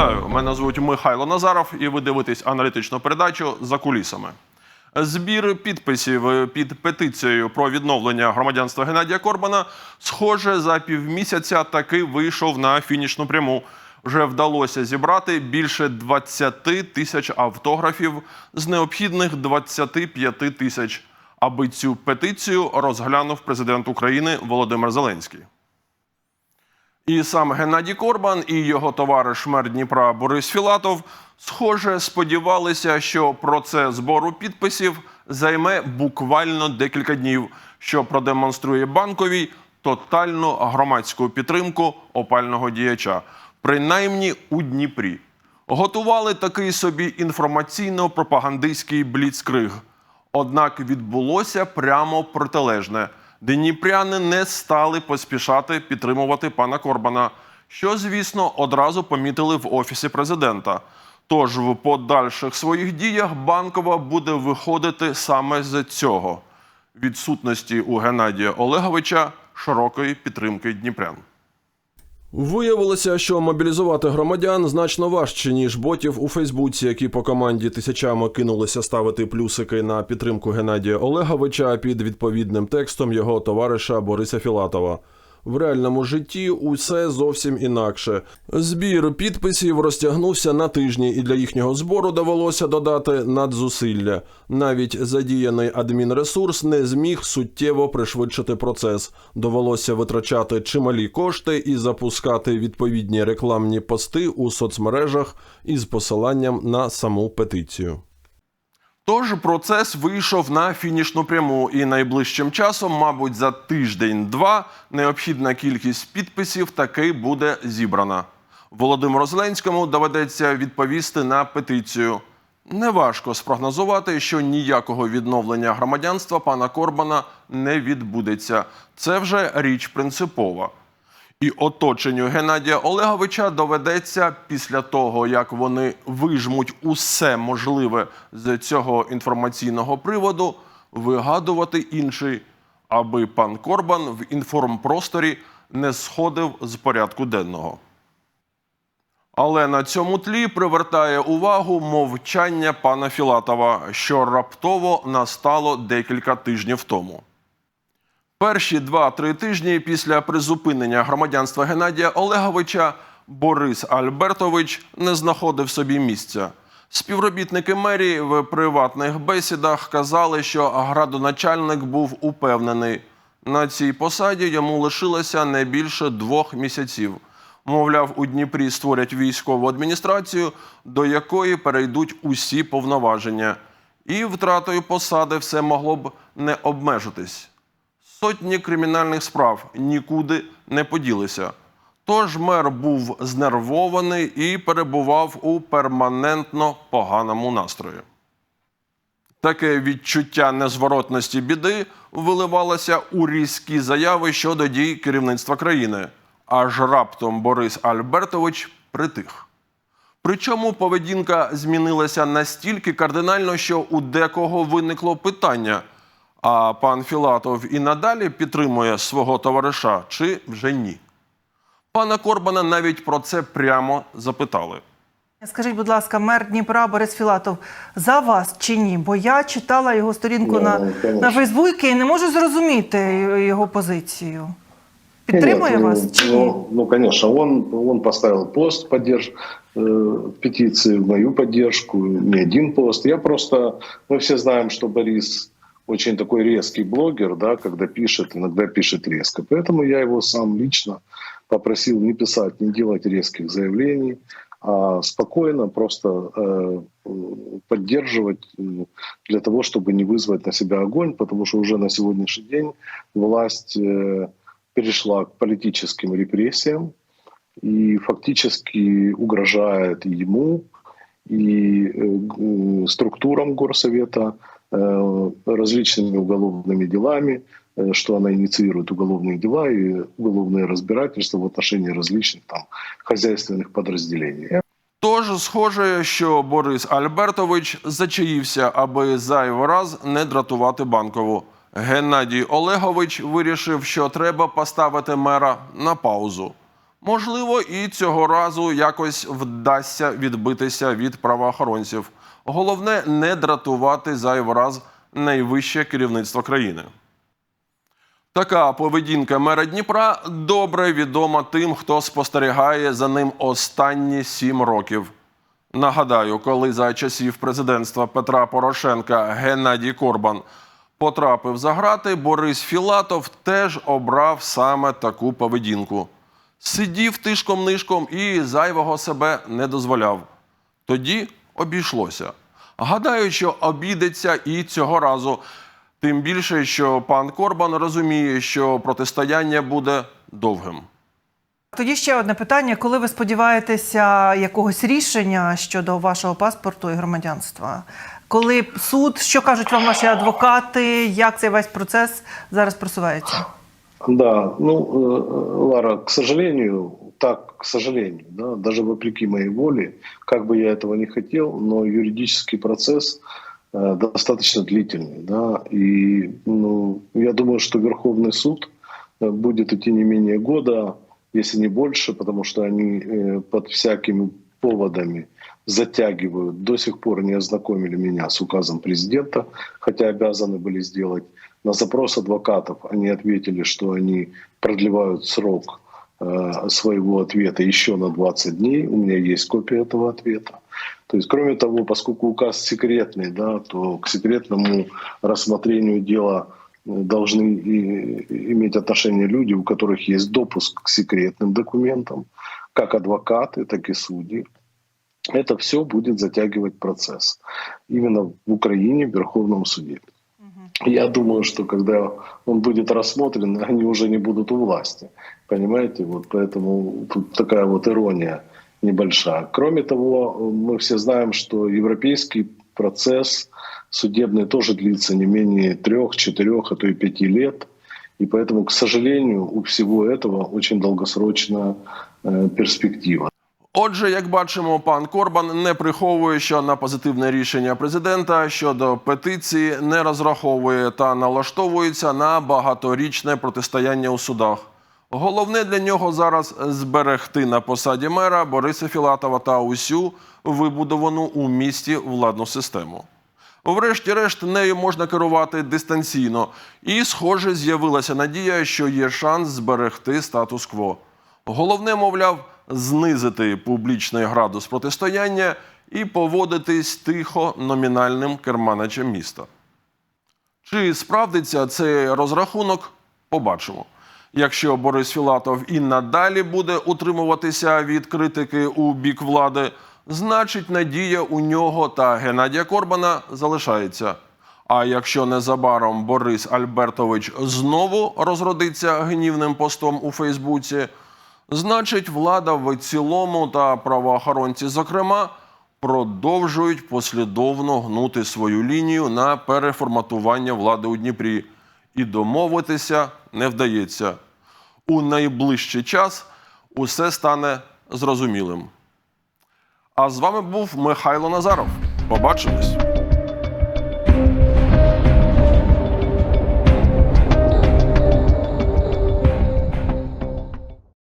Вітаю! Мене звуть Михайло Назаров, і ви дивитесь аналітичну передачу за кулісами. Збір підписів під петицією про відновлення громадянства Геннадія Корбана, схоже, за півмісяця таки вийшов на фінішну пряму. Вже вдалося зібрати більше 20 тисяч автографів з необхідних 25 тисяч, аби цю петицію розглянув президент України Володимир Зеленський. І сам Геннадій Корбан і його товариш мер Дніпра Борис Філатов, схоже, сподівалися, що процес збору підписів займе буквально декілька днів, що продемонструє банковій тотальну громадську підтримку опального діяча, принаймні у Дніпрі. Готували такий собі інформаційно-пропагандистський бліцкриг. Однак відбулося прямо протилежне. Дніпряни не стали поспішати підтримувати пана Корбана, що, звісно, одразу помітили в офісі президента. Тож в подальших своїх діях банкова буде виходити саме з цього відсутності у Геннадія Олеговича широкої підтримки дніпрян. Виявилося, що мобілізувати громадян значно важче, ніж ботів у Фейсбуці, які по команді тисячами кинулися ставити плюсики на підтримку Геннадія Олеговича під відповідним текстом його товариша Бориса Філатова. В реальному житті усе зовсім інакше. Збір підписів розтягнувся на тижні, і для їхнього збору довелося додати надзусилля. Навіть задіяний адмінресурс не зміг суттєво пришвидшити процес. Довелося витрачати чималі кошти і запускати відповідні рекламні пости у соцмережах із посиланням на саму петицію. Тож процес вийшов на фінішну пряму, і найближчим часом, мабуть, за тиждень-два необхідна кількість підписів таки буде зібрана. Володимиру Зеленському доведеться відповісти на петицію. Неважко спрогнозувати, що ніякого відновлення громадянства пана Корбана не відбудеться. Це вже річ принципова. І оточенню Геннадія Олеговича доведеться після того, як вони вижмуть усе можливе з цього інформаційного приводу, вигадувати інший, аби пан Корбан в інформпросторі не сходив з порядку денного. Але на цьому тлі привертає увагу мовчання пана Філатова, що раптово настало декілька тижнів тому. Перші два-три тижні після призупинення громадянства Геннадія Олеговича Борис Альбертович не знаходив собі місця. Співробітники мерії в приватних бесідах казали, що градоначальник був упевнений. На цій посаді йому лишилося не більше двох місяців. Мовляв, у Дніпрі створять військову адміністрацію, до якої перейдуть усі повноваження. І втратою посади все могло б не обмежитись. Сотні кримінальних справ нікуди не поділися. Тож мер був знервований і перебував у перманентно поганому настрої. Таке відчуття незворотності біди виливалося у різкі заяви щодо дій керівництва країни. Аж раптом Борис Альбертович притих. Причому поведінка змінилася настільки кардинально, що у декого виникло питання: а пан Філатов і надалі підтримує свого товариша чи вже ні? Пана Корбана навіть про це прямо запитали. Скажіть, будь ласка, мер Дніпра Борис Філатов за вас чи ні? Бо я читала його сторінку Ну, на, конечно. на Фейсбуці і не можу зрозуміти його позицію. Підтримує Нет, вас ну, чи ні? ну, ну, конечно, он, он поставил пост поддерж, э, петиции в мою поддержку, не один пост. Я просто, мы все знаем, что Борис очень такой резкий блогер, да, когда пишет, иногда пишет резко. Поэтому я его сам лично попросил не писать, не делать резких заявлений, а спокойно просто э, поддерживать э, для того, чтобы не вызвать на себя огонь, потому что уже на сегодняшний день власть э, перешла к политическим репрессиям и фактически угрожает ему, и э, г- структурам горсовета э, различными уголовными делами, э, что она инициирует уголовные дела и уголовные разбирательства в отношении различных там хозяйственных подразделений. Тож, схоже, що Борис Альбертович зачаївся, аби зайвий раз не дратувати банкову. Геннадій Олегович вирішив, що треба поставити мера на паузу. Можливо, і цього разу якось вдасться відбитися від правоохоронців. Головне не дратувати зайвий раз найвище керівництво країни. Така поведінка мера Дніпра добре відома тим, хто спостерігає за ним останні сім років. Нагадаю, коли за часів президентства Петра Порошенка Геннадій Корбан потрапив за грати, Борис Філатов теж обрав саме таку поведінку. Сидів тишком-нишком і зайвого себе не дозволяв. Тоді обійшлося. Гадаю, що обійдеться і цього разу. Тим більше, що пан Корбан розуміє, що протистояння буде довгим. Тоді ще одне питання: коли ви сподіваєтеся якогось рішення щодо вашого паспорту і громадянства? Коли суд, що кажуть вам ваші адвокати, як цей весь процес зараз просувається? Да, ну, э, Лара, к сожалению, так, к сожалению, да, даже вопреки моей воле, как бы я этого не хотел, но юридический процесс э, достаточно длительный, да, и ну, я думаю, что Верховный суд э, будет идти не менее года, если не больше, потому что они э, под всякими поводами затягивают. До сих пор не ознакомили меня с указом президента, хотя обязаны были сделать. На запрос адвокатов они ответили, что они продлевают срок э, своего ответа еще на 20 дней. У меня есть копия этого ответа. То есть, кроме того, поскольку указ секретный, да, то к секретному рассмотрению дела э, должны и- иметь отношение люди, у которых есть допуск к секретным документам, как адвокаты, так и судьи. Это все будет затягивать процесс. Именно в Украине, в Верховном суде. Я думаю, что когда он будет рассмотрен, они уже не будут у власти. Понимаете? Вот поэтому тут такая вот ирония небольшая. Кроме того, мы все знаем, что европейский процесс судебный тоже длится не менее трех, четырех, а то и пяти лет. И поэтому, к сожалению, у всего этого очень долгосрочная э, перспектива. Отже, як бачимо, пан Корбан не приховує, що на позитивне рішення президента щодо петиції не розраховує та налаштовується на багаторічне протистояння у судах. Головне для нього зараз зберегти на посаді мера Бориса Філатова та усю вибудовану у місті владну систему. Врешті-решт, нею можна керувати дистанційно, і, схоже, з'явилася надія, що є шанс зберегти статус-кво. Головне, мовляв, знизити публічний градус протистояння і поводитись тихо номінальним керманичем міста. Чи справдиться цей розрахунок, побачимо. Якщо Борис Філатов і надалі буде утримуватися від критики у бік влади, значить надія у нього та Геннадія Корбана залишається. А якщо незабаром Борис Альбертович знову розродиться гнівним постом у Фейсбуці, значить влада в цілому та правоохоронці, зокрема, продовжують послідовно гнути свою лінію на переформатування влади у Дніпрі. І домовитися не вдається. У найближчий час усе стане зрозумілим. А з вами був Михайло Назаров. Побачимось!